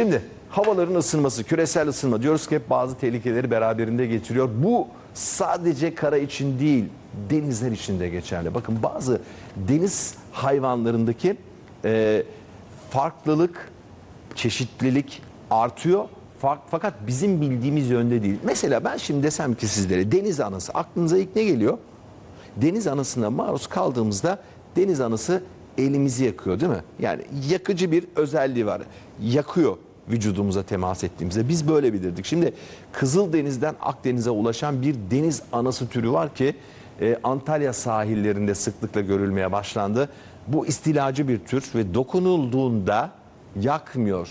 Şimdi havaların ısınması, küresel ısınma diyoruz ki hep bazı tehlikeleri beraberinde getiriyor. Bu sadece kara için değil, denizler için de geçerli. Bakın bazı deniz hayvanlarındaki e, farklılık, çeşitlilik artıyor. Fa- Fakat bizim bildiğimiz yönde değil. Mesela ben şimdi desem ki sizlere deniz anası aklınıza ilk ne geliyor? Deniz anasına maruz kaldığımızda deniz anası elimizi yakıyor değil mi? Yani yakıcı bir özelliği var. Yakıyor vücudumuza temas ettiğimizde. Biz böyle bilirdik. Şimdi Kızıldeniz'den Akdeniz'e ulaşan bir deniz anası türü var ki e, Antalya sahillerinde sıklıkla görülmeye başlandı. Bu istilacı bir tür ve dokunulduğunda yakmıyor.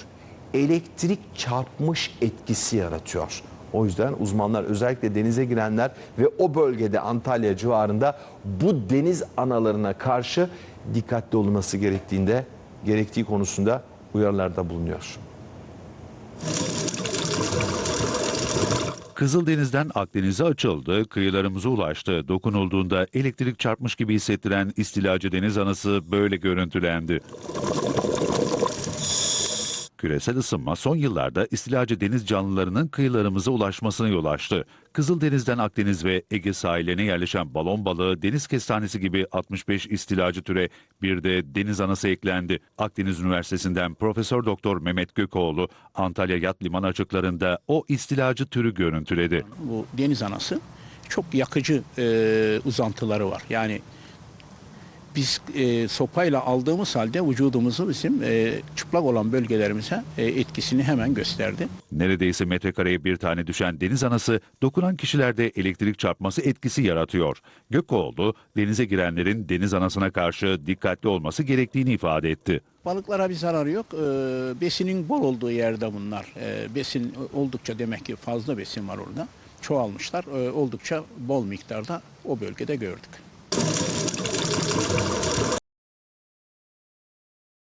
Elektrik çarpmış etkisi yaratıyor. O yüzden uzmanlar özellikle denize girenler ve o bölgede Antalya civarında bu deniz analarına karşı dikkatli olunması gerektiğinde gerektiği konusunda uyarılarda bulunuyor. Kızıldeniz'den Akdeniz'e açıldı, kıyılarımıza ulaştı. Dokunulduğunda elektrik çarpmış gibi hissettiren istilacı deniz anası böyle görüntülendi. Küresel ısınma son yıllarda istilacı deniz canlılarının kıyılarımıza ulaşmasına yol açtı. Kızıldeniz'den Akdeniz ve Ege sahillerine yerleşen balon balığı, deniz kestanesi gibi 65 istilacı türe bir de deniz anası eklendi. Akdeniz Üniversitesi'nden Profesör Doktor Mehmet Gökoğlu Antalya Yat Limanı açıklarında o istilacı türü görüntüledi. bu deniz anası çok yakıcı e, uzantıları var. Yani biz e, sopayla aldığımız halde vücudumuzu bizim e, çıplak olan bölgelerimize e, etkisini hemen gösterdi. Neredeyse metrekareye bir tane düşen deniz anası dokunan kişilerde elektrik çarpması etkisi yaratıyor. Gökoğlu denize girenlerin deniz anasına karşı dikkatli olması gerektiğini ifade etti. Balıklara bir zararı yok. E, besinin bol olduğu yerde bunlar. E, besin oldukça demek ki fazla besin var orada. Çoğalmışlar. E, oldukça bol miktarda o bölgede gördük.